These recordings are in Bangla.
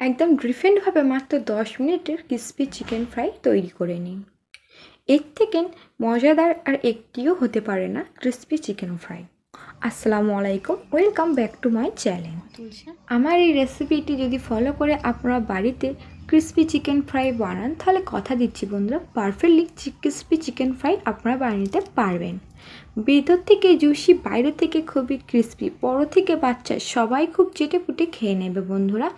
একদম ডিফারেন্টভাবে মাত্র দশ মিনিটের ক্রিসপি চিকেন ফ্রাই তৈরি করে নিন। এর থেকে মজাদার আর একটিও হতে পারে না ক্রিসপি চিকেন ফ্রাই আসসালামু আলাইকুম welcome back to my channel আমার এই রেসিপিটি যদি ফলো করে আপনারা বাড়িতে ক্রিসপি চিকেন ফ্রাই বানান, তাহলে কথা দিচ্ছি বন্ধুরা পারফেক্টলি ক্রিসপি চিকেন ফ্রাই আপনারা বানিয়ে নিতে পারবেন। ভেতর থেকে জুসি বাইরে থেকে খুবই ক্রিসপি বড় থেকে বাচ্চা সবাই খুব চেটে পুটে খেয়ে নেবে বন্ধুরা।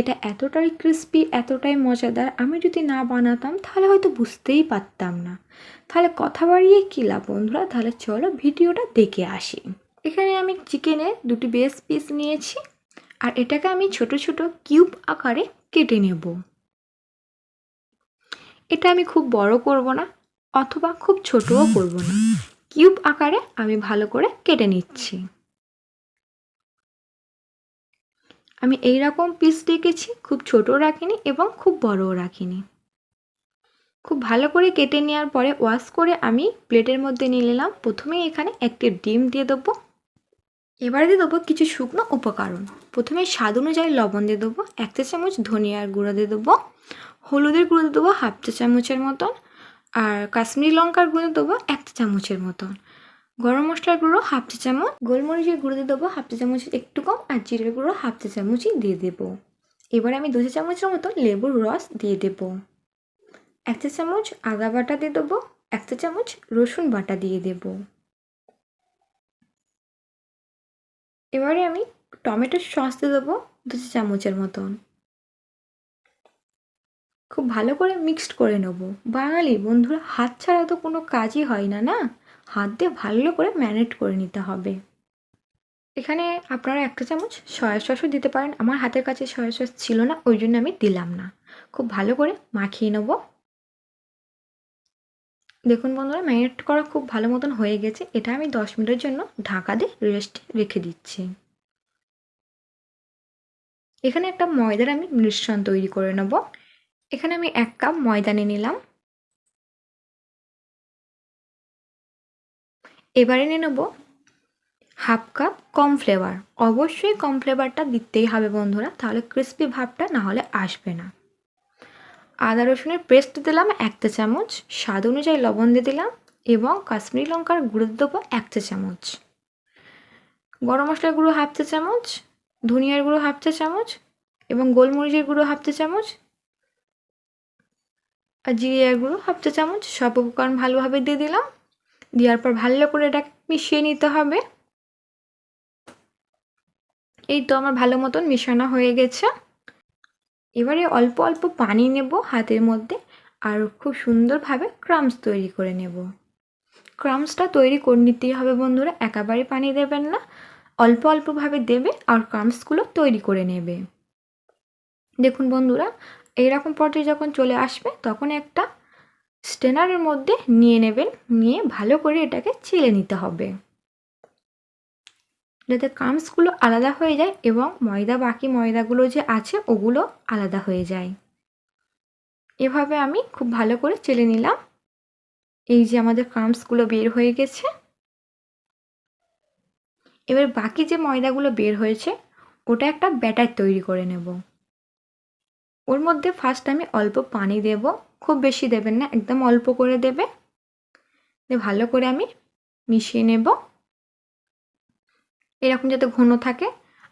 এটা এতটাই ক্রিসপি এতটাই মজাদার, আমি যদি না বানাতাম তাহলে হয়তো বুঝতেই পারতাম না। তাহলে কথা বাড়িয়ে কী লাভ বন্ধুরা? তাহলে চলো ভিডিওটা দেখে আসি। এখানে আমি চিকেনের দুটি বেস পিস নিয়েছি, আর এটাকে আমি ছোট ছোট কিউব আকারে কেটে নেব। এটা আমি খুব বড় করব না, অথবা খুব ছোটও করব না। কিউব আকারে আমি ভালো করে কেটে নিচ্ছি। আমি এই রকম পিস রেখেছি খুব ছোটও রাখিনি এবং খুব বড়ও রাখিনি। খুব ভালো করে কেটে নেওয়ার পরে ওয়াশ করে আমি প্লেটের মধ্যে নিয়ে নিলাম। প্রথমেই এখানে একটি ডিম দিয়ে দেবো। এবারে দিয়ে দেবো কিছু শুকনো উপকরণ। প্রথমে স্বাদ অনুযায়ী লবণ দিয়ে দেবো, এক চা চামচ ধনিয়ার গুঁড়ো দিয়ে দেবো হলুদের গুঁড়ো দেবো হাফ চা চামচের মতন আর কাশ্মীরি লঙ্কার গুঁড়ো দেবো এক চা চামচের মতন গরম মশলার গুঁড়ো হাফ চা চামচ, গোলমরিচের গুঁড়ো দিয়ে দেবো হাফ চা চামচ একটু কম আর জিরের গুঁড়ো হাফ চা চামচই দিয়ে দেবো। এবারে আমি দু চা চামচের মতো লেবুর রস দিয়ে দেবো। এক চা চামচ আদা বাটা দিয়ে দেবো, এক চা চামচ রসুন বাটা দিয়ে দেবো। এবারে আমি টমেটোর সস দিয়ে দেবো দু চা চামচের মতন। খুব ভালো করে মিক্সড করে নেব। বাঙালি বন্ধুরা, হাত ছাড়া তো কোনো কাজই হয় না না? হাত দিয়ে ভালো করে ম্যানেট করে নিতে হবে। এখানে আপনারা একটা চামচ সয়া সসও দিতে পারেন। আমার হাতের কাছে সয়া সস ছিল না, ওই জন্য আমি দিলাম না। খুব ভালো করে মাখিয়ে নেব। দেখুন বন্ধুরা ম্যারিনেট করা খুব ভালো মতন হয়ে গেছে। এটা আমি দশ মিনিটের জন্য ঢাকা দিয়ে রেস্ট রেখে দিচ্ছি। এখানে একটা ময়দার আমি মিশ্রণ তৈরি করে নেব। এখানে আমি এক কাপ ময়দা নিয়ে নিলাম। এবারে নিয়ে নেব হাফ কাপ কম ফ্লেভার অবশ্যই কম ফ্লেভারটা দিতেই হবে বন্ধুরা, তাহলে ক্রিস্পি ভাবটা না হলে আসবে না। আদা রসুনের পেস্ট দিলাম এক চা চামচ, স্বাদ অনুযায়ী লবণ দিয়ে দিলাম এবং কাশ্মীরি লঙ্কার গুঁড়ো দেবো এক চা চামচ। গরম মশলার গুঁড়ো হাফ চা চামচ, ধনিয়ার গুঁড়ো হাফ চা চামচ এবং গোলমরিচের গুঁড়ো হাফ চা চামচ আর জিরিয়ার গুঁড়ো হাফ চা চামচ, সব উপকরণ ভালোভাবে দিয়ে দিলাম। দেওয়ার পর ভালো করে এটা মিশিয়ে নিতে হবে। এই তো আমার ভালো মতন মিশানো হয়ে গেছে। এবারে অল্প অল্প পানি নেব হাতের মধ্যে আর খুব সুন্দরভাবে ক্রামস তৈরি করে নেব। ক্রামসটা তৈরি করে নিতেই হবে বন্ধুরা, একেবারে পানি দেবেন না। অল্প অল্পভাবে দেবে আর ক্রামসগুলো তৈরি করে নেবে। দেখুন বন্ধুরা এইরকম পর্যায়ে যখন চলে আসবে, তখন একটা স্টেনারের মধ্যে নিয়ে নেবেন, নিয়ে ভালো করে এটাকে ছিলে নিতে হবে। যাতে কামসগুলো আলাদা হয়ে যায় এবং ময়দা, বাকি ময়দাগুলো যে আছে, ওগুলো আলাদা হয়ে যায়। এভাবে আমি খুব ভালো করে চেলে নিলাম। এই যে আমাদের ক্রামসগুলো বের হয়ে গেছে। এবার বাকি যে ময়দাগুলো বের হয়েছে, ওটা একটা ব্যাটার তৈরি করে নেব। ওর মধ্যে ফার্স্ট আমি অল্প পানি দেব। খুব বেশি দেবেন না, একদম অল্প করে দেবে। ভালো করে আমি মিশিয়ে নেব। এরকম যাতে ঘন থাকে।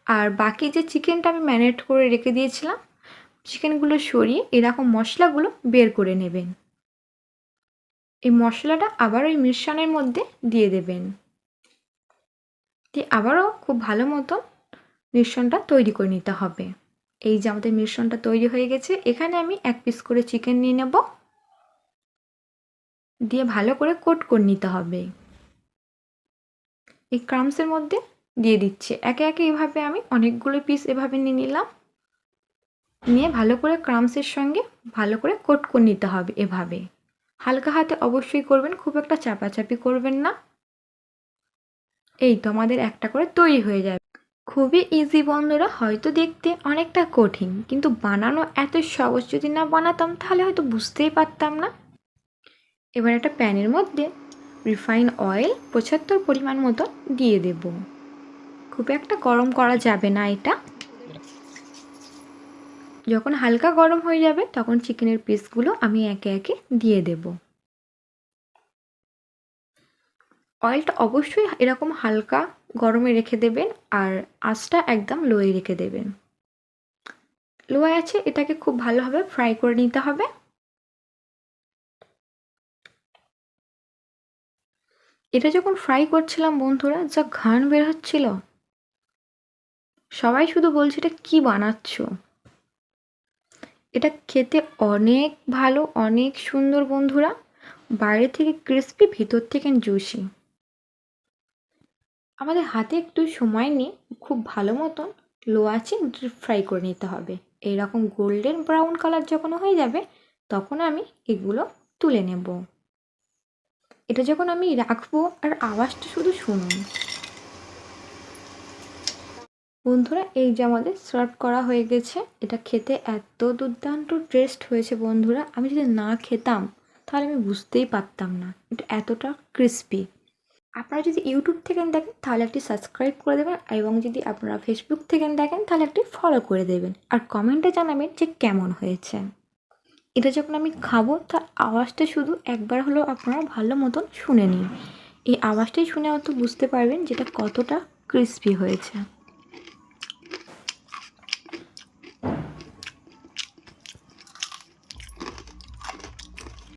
আর বাকি যে চিকেনটা আমি ম্যারিনেট করে রেখে দিয়েছিলাম চিকেনগুলো সরিয়ে এরকম মশলাগুলো বের করে নেবেন। এই মশলাটা আবার ওই মিশ্রণের মধ্যে দিয়ে দেবেন। দিয়ে আবারও খুব ভালো মতন মিশ্রণটা তৈরি করে নিতে হবে। এই যে আমাদের মিশ্রণটা তৈরি হয়ে গেছে, এখানে আমি এক পিস করে চিকেন নিয়ে নেব। দিয়ে ভালো করে কোট করে নিতে হবে। এই ক্রামসের মধ্যে দিয়ে দিচ্ছে। একে একে এভাবে আমি অনেকগুলো পিস এভাবে নিয়ে নিলাম। নিয়ে ভালো করে ক্রামসের সঙ্গে ভালো করে কোট করে নিতে হবে এভাবে। হালকা হাতে অবশ্যই করবেন, খুব একটা চাপাচাপি করবেন না। এই তো আমাদের একটা করে তৈরি হয়ে যাবে। খুবই ইজি বন্ধুরা, হয়তো দেখতে অনেকটা কঠিন, কিন্তু বানানো এত সহজ যদি না বানাতাম, তাহলে হয়তো বুঝতেই পারতাম না। এবার একটা প্যানের মধ্যে রিফাইন অয়েল পঁচাত্তর পরিমাণ মতো দিয়ে দেব। খুব একটা গরম করা যাবে না এটা। যখন হালকা গরম হয়ে যাবে, তখন চিকেনের পিসগুলো আমি একে একে দিয়ে দেব। অয়েলটা অবশ্যই এরকম হালকা গরমে রেখে দেবেন আর আঁচটা একদম লোয়ে রেখে দেবেন। লোয়ে আছে, এটাকে খুব ভালোভাবে ফ্রাই করে নিতে হবে। এটা যখন ফ্রাই করছিলাম বন্ধুরা, যা ঘান বের হচ্ছিল। সবাই শুধু বলছে, এটা কি বানাচ্ছ? এটা খেতে অনেক ভালো, অনেক সুন্দর বন্ধুরা। বাইরে থেকে ক্রিস্পি ভিতর থেকে জুসি আমাদের হাতে একটু সময় নিয়ে খুব ভালো মতন লো আছে ডিপ ফ্রাই করে নিতে হবে। এইরকম গোল্ডেন ব্রাউন কালার যখন হয়ে যাবে, তখন আমি এগুলো তুলে নেব। এটা যখন আমি রাখব আর আওয়াজটা শুধু শুনুন। বন্ধুরা, এই যে আমাদের সার্ভ করা হয়ে গেছে। এটা খেতে এত দুর্দান্ত টেস্ট হয়েছে বন্ধুরা। আমি যদি না খেতাম, তাহলে আমি বুঝতেই পারতাম না। এটা এতটা ক্রিস্পি আপনারা যদি ইউটিউব থেকে দেখেন, তাহলে একটি সাবস্ক্রাইব করে দেবেন এবং যদি আপনারা ফেসবুক থেকে দেখেন, তাহলে একটি ফলো করে দেবেন। আর কমেন্টে জানাবেন যে কেমন হয়েছে। এটা যখন আমি খাব তার আওয়াজটা শুধু একবার হলেও আপনারা ভালো মতন শুনে নিন। এই আওয়াজটাই শুনে অত বুঝতে পারবেন যেটা কতটা ক্রিস্পি হয়েছে।